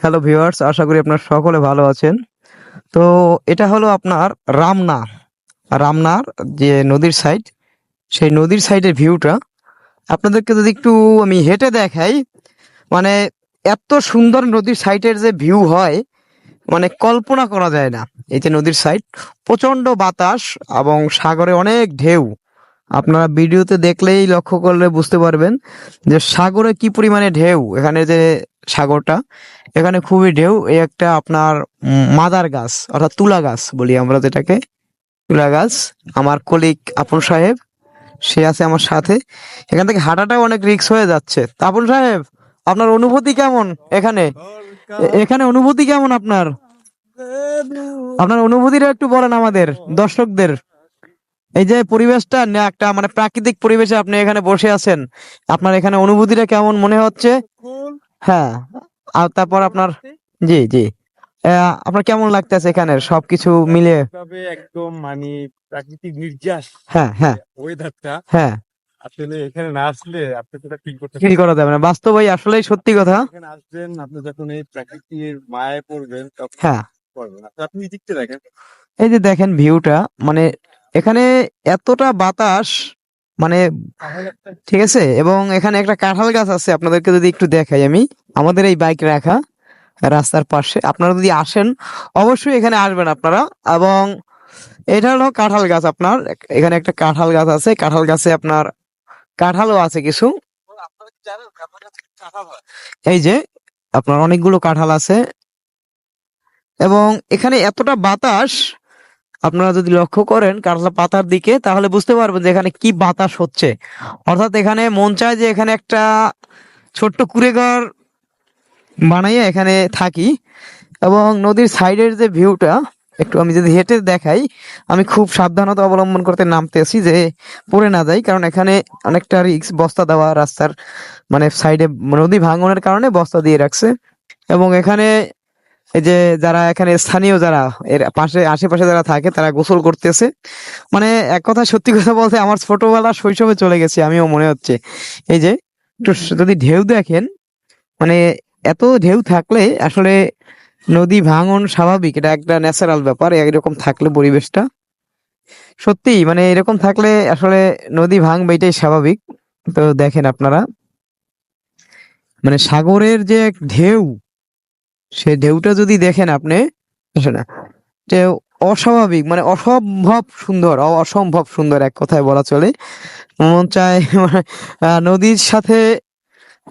Hello viewers আশা করি আপনার সকলে ভালো আছেন। তো এটা হলো আপনার রামনা রামনার যে নদীর সাইড সেই নদীর সাইডের ভিউটা আপনাদেরকে যদি একটু আমি হেঁটে দেখাই মানে এত সুন্দর নদীর সাইডের যে ভিউ হয় মানে কল্পনা করা যায় না। এই যে নদীর সাইড প্রচণ্ড বাতাস এবং সাগরে অনেক ঢেউ। আপনারা ভিডিওতে দেখলেই লক্ষ্য করলে বুঝতে পারবেন যে সাগরে কি পরিমাণে ঢেউ, এখানে যে সাগরটা এখানে খুবই ঢেউ, এই একটা আপনার মাদার গাছ, অর্থাৎ তুলা গাছ বলি আমরা যেটাকে। তুলা গাছ, আমার কলিক আপন সাহেব, সে আছে আমার সাথে। এখান থেকে হাঁটাটাও অনেক রিস্ক হয়ে যাচ্ছে। আপন সাহেব, আপনার অনুভূতি কেমন এখানে? এখানে অনুভূতি কেমন আপনার? আপনার অনুভূতিটা একটু বলেন আমাদের, দর্শকদের। এই যে পরিবেশটা, না, একটা মানে প্রাকৃতিক পরিবেশে আপনি এখানে বসে আছেন, আপনার এখানে অনুভূতিটা কেমন মনে হচ্ছে? হ্যাঁ আর তারপর আপনার জি জি। আপনার কেমন লাগতেছে এখানে? সবকিছু মিলে একদম মানে প্রাকৃতিক নির্যাস হ্যাঁ হ্যাঁ। ওয়েদারটা হ্যাঁ। আসলে এখানে না আসলে আপনি সেটা ফিল করতে ফিল করা যাবে না। বাস্তবাই আসলেই সত্যি কথা। এখানে আসবেন আপনি যখন এই প্রাকৃতির মায়ায় পড়বেন তখন হ্যাঁ। আপনি দেখতে দেখেন। এই যে দেখেন ভিউটা মানে এখানে এতটা বাতাস মানে ঠিক আছে? এবং এখানে একটা কাঁঠাল গাছ আছে, আপনাদেরকে যদি একটু দেখাই আমি। আমাদের এই বাইক রাখা রাস্তার পাশে। আপনারা যদি আসেন, অবশ্যই এখানে আসবেন আপনারা। এবং এটা হলো কাঁঠাল গাছ আপনার। এখানে একটা কাঁঠাল গাছ আছে। কাঁঠাল গাছে আপনার কাঁঠালও আছে কিছু। এই যে, আপনার অনেকগুলো কাঁঠাল আছে। এবং এখানে এতটা বাতাস আপনারা যদি লক্ষ্য করেন কাঁঠাল পাতার দিকে, তাহলে বুঝতে পারবেন যে এখানে কি বাতাস হচ্ছে। অর্থাৎ এখানে মন চায় যে এখানে একটা ছোট্ট কুড়েঘর বানাইয়ে এখানে থাকি এবং নদীর সাইডের যে ভিউটা, একটু আমি যদি হেঁটে দেখাই, আমি খুব সাবধানতা অবলম্বন করতে নামতেছি যে পড়ে না যাই, কারণ এখানে অনেকটা রিক্স বস্তা দেওয়া রাস্তার মানে সাইডে নদী ভাঙনের কারণে বস্তা দিয়ে রাখছে। এবং এখানে এই যে যারা এখানে স্থানীয় যারা এর পাশে আশেপাশে যারা থাকে তারা গোসল করতেছে। মানে এক কথা সত্যি কথা বলতে আমার ছোটবেলা শৈশবে চলে গেছে আমিও মনে হচ্ছে। এই যে একটু যদি ঢেউ দেখেন মানে এত ঢেউ থাকলে আসলে নদী ভাঙন স্বাভাবিক এটা একটা ন্যাচারাল ব্যাপার এরকম থাকলে পরিবেশটা। সত্যি মানে এরকম থাকলে আসলে নদী ভাঙবে এটাই স্বাভাবিক। তো দেখেন আপনারা মানে সাগরের যে এক ঢেউ সে ঢেউটা যদি দেখেন আপনি আসে না। যে অস্বাভাবিক মানে অসম্ভব সুন্দর অসম্ভব সুন্দর এক কথায় বলা চলে। মন চায় মানে, নদীর সাথে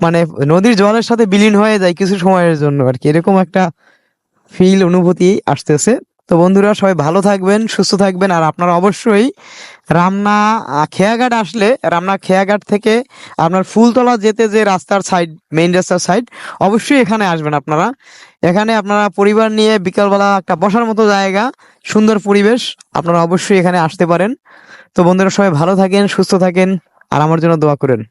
মানে নদীর জলের সাথে বিলীন হয়ে যায় কিছু সময়ের জন্য আর কি। এরকম একটা ফিল অনুভূতি আসতেছে। তো বন্ধুরা, সবাই ভালো থাকবেন, সুস্থ থাকবেন, আর আপনারা অবশ্যই রামনা খেয়াঘাট আসলে, রামনা খেয়াঘাট থেকে আপনার ফুলতলা যেতে যে রাস্তার সাইড মেইন রাস্তার সাইড অবশ্যই এখানে আসবেন আপনারা। এখানে আপনারা পরিবার নিয়ে বিকালবেলা একটা বসার মতো জায়গা, সুন্দর পরিবেশ, আপনারা অবশ্যই এখানে আসতে পারেন। তো বন্ধুরা, সবাই ভালো থাকেন, সুস্থ থাকেন, আর আমার জন্য দোয়া করেন।